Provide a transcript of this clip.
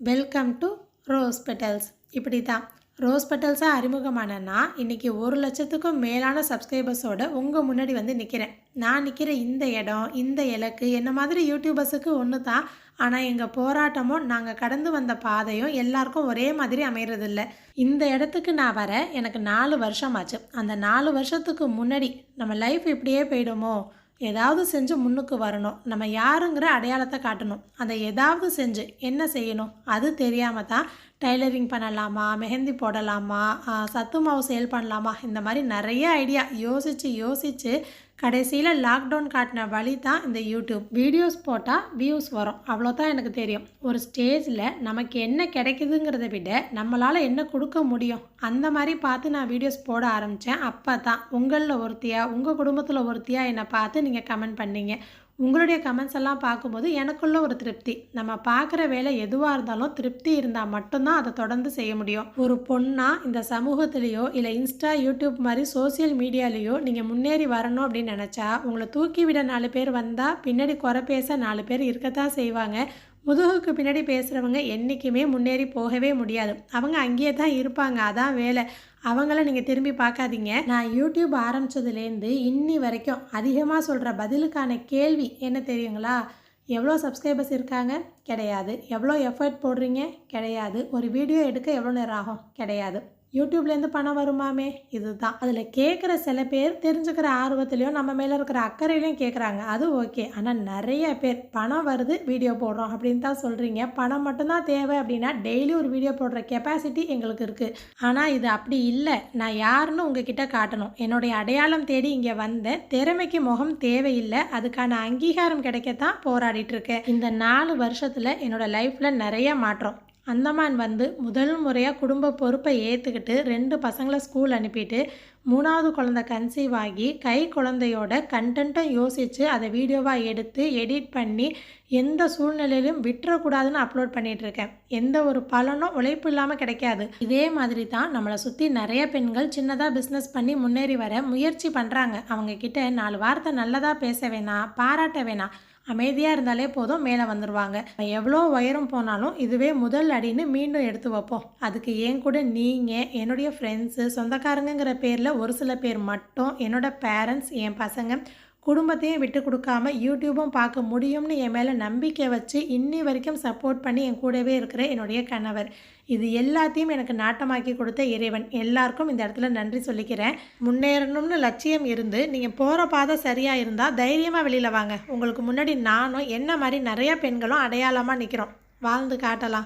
Welcome to rose petals இப்படி தான் rose பெட்டல்ஸாக அறிமுகமானனா இன்றைக்கி ஒரு லட்சத்துக்கும் மேலான சப்ஸ்கிரைபர்ஸோட உங்கள் முன்னாடி வந்து நிற்கிறேன் நான் நிற்கிற இந்த இடம் இந்த இலக்கு என்ன மாதிரி யூடியூபர்ஸுக்கு ஒன்று தான் ஆனால் எங்கள் போராட்டமும் நாங்கள் கடந்து வந்த பாதையும் எல்லாருக்கும் ஒரே மாதிரி அமையறதில்ல. இந்த இடத்துக்கு நான் வர எனக்கு நாலு வருஷம் ஆச்சு அந்த நாலு வருஷத்துக்கு முன்னாடி நம்ம லைஃப் இப்படியே போயிடுமோ? ஏதாவது செஞ்சு முன்னுக்கு வரணும். நம்ம யாருங்கிற அடையாளத்தை காட்டணும். அதை ஏதாவது செஞ்சு என்ன செய்யணும்? அது தெரியாமல் தான் டைலரிங் பண்ணலாமா மெஹந்தி போடலாமா சத்து மாவு சேல் பண்ணலாமா இந்த மாதிரி நிறைய ஐடியா. யோசித்து யோசித்து கடைசியில் லாக்டவுன் காட்டின வழி தான் இந்த யூடியூப். வீடியோஸ் போட்டால் வியூஸ் வரும். அவ்வளோதான் எனக்கு தெரியும். ஒரு ஸ்டேஜில் நமக்கு என்ன கிடைக்குதுங்கிறத விட நம்மளால் என்ன கொடுக்க முடியும்? அந்த மாதிரி பார்த்து நான் வீடியோஸ் போட ஆரம்பித்தேன் அப்போ தான் உங்களில் ஒருத்தியா உங்கள் குடும்பத்தில் ஒருத்தியாக என்னை பார்த்து நீங்கள் கமெண்ட் பண்ணீங்க. உங்களுடைய கமெண்ட்ஸ் எல்லாம் பார்க்கும்போது எனக்குள்ள ஒரு திருப்தி. நம்ம பார்க்குற வேலை எதுவாக இருந்தாலும் திருப்தி இருந்தால் மட்டும்தான் அதை தொடர்ந்து செய்ய முடியும். ஒரு பொண்ணாக இந்த சமூகத்திலேயோ இல்லை இன்ஸ்டா யூடியூப் மாதிரி சோஷியல் மீடியாலேயோ நீங்கள் முன்னேறி வரணும் அப்படின்னு நினச்சா உங்களை தூக்கி விட நாலு பேர் வந்தால் பின்னாடி குறை பேச நாலு பேர் இருக்கத்தான் செய்வாங்க. முதுகுக்கு பின்னாடி பேசுகிறவங்க என்றைக்குமே முன்னேறி போகவே முடியாது. அவங்க அங்கேயே தான் இருப்பாங்க. அதான் வேலை. அவங்கள நீங்கள் திரும்பி பார்க்காதீங்க. நான் யூடியூப் ஆரம்பித்ததுலேருந்து இன்னி வரைக்கும் அதிகமாக சொல்கிற பதிலுக்கான கேள்வி என்ன தெரியுங்களா? எவ்வளோ சப்ஸ்கிரைபர்ஸ் இருக்காங்க? கிடையாது. எவ்வளோ எஃபர்ட் போடுறீங்க? கிடையாது. ஒரு வீடியோ எடுக்க எவ்வளோ நேரம் ஆகும்? கிடையாது. யூடியூப்லேருந்து பணம் வருமாமே? இதுதான். அதில் கேட்குற சில பேர் தெரிஞ்சுக்கிற ஆர்வத்துலேயும் நம்ம மேலே இருக்கிற அக்கறையிலையும் கேட்குறாங்க. அது ஓகே. ஆனால் நிறைய பேர் பணம் வருது வீடியோ போடுறோம் அப்படின்னு தான் சொல்கிறீங்க. பணம் மட்டும்தான் தேவை அப்படின்னா டெய்லி ஒரு வீடியோ போடுற கெப்பாசிட்டி எங்களுக்கு இருக்குது ஆனால் இது அப்படி இல்லை. நான் யாருன்னு உங்ககிட்ட காட்டணும். என்னுடைய அடையாளம் தேடி இங்கே வந்தேன் திறமைக்கு முகம் தேவையில்லை. அதுக்கான அங்கீகாரம் கிடைக்கத்தான் போராடிட்டு இருக்கேன். இந்த நாலு வருஷத்தில் என்னோடய லைஃப்பில் நிறைய மாற்றம். அந்தமான் வந்து முதல் முறையாக குடும்ப பொறுப்பை ஏற்றுக்கிட்டு ரெண்டு பசங்களை ஸ்கூல் அனுப்பிட்டு மூணாவது குழந்தை கன்சீவ் ஆகி கை குழந்தையோட கண்டென்ட்டை யோசித்து அதை வீடியோவாக எடுத்து எடிட் பண்ணி எந்த சூழ்நிலையிலும் விட்டுறக்கூடாதுன்னு அப்லோட் பண்ணிகிட்ருக்கேன் எந்த ஒரு பலனும் உழைப்பு இல்லாமல் கிடைக்காது. இதே மாதிரி தான் நம்மளை சுற்றி நிறைய பெண்கள் சின்னதாக பிஸ்னஸ் பண்ணி முன்னேறி வர முயற்சி பண்ணுறாங்க அவங்கக்கிட்ட நாலு வார்த்தை நல்லதாக பேச வேணாம் பாராட்ட வேணாம். அமைதியாக இருந்தாலே போதும் மேலே வந்துடுவாங்க எவ்வளோ உயரம் போனாலும் இதுவே முதல் அடின்னு மீண்டும் எடுத்து வைப்போம். அதுக்கு ஏன் கூட நீங்கள் என்னுடைய ஃப்ரெண்ட்ஸு சொந்தக்காரங்கிற பேரில் ஒரு சில பேர் மட்டும் என்னோட பேரண்ட்ஸ் என் பசங்க குடும்பத்தையும் விட்டு கொடுக்காம யூடியூப்பும் பார்க்க முடியும்னு என் மேலே நம்பிக்கை வச்சு இன்னி வரைக்கும் சப்போர்ட் பண்ணி என் கூடவே இருக்கிற என்னுடைய கணவர். இது எல்லாத்தையும் எனக்கு நாட்டமாக்கி கொடுத்த இறைவன். எல்லாருக்கும் இந்த இடத்துல நன்றி சொல்லிக்கிறேன். முன்னேறணும்னு லட்சியம் இருந்து நீங்கள் போகிற பாதை சரியாக இருந்தால் தைரியமாக வெளியில் வாங்க. உங்களுக்கு முன்னாடி நானும் என்ன மாதிரி நிறைய பெண்களும் அடையாளமாக நிற்கிறோம் வாழ்ந்து காட்டலாம்.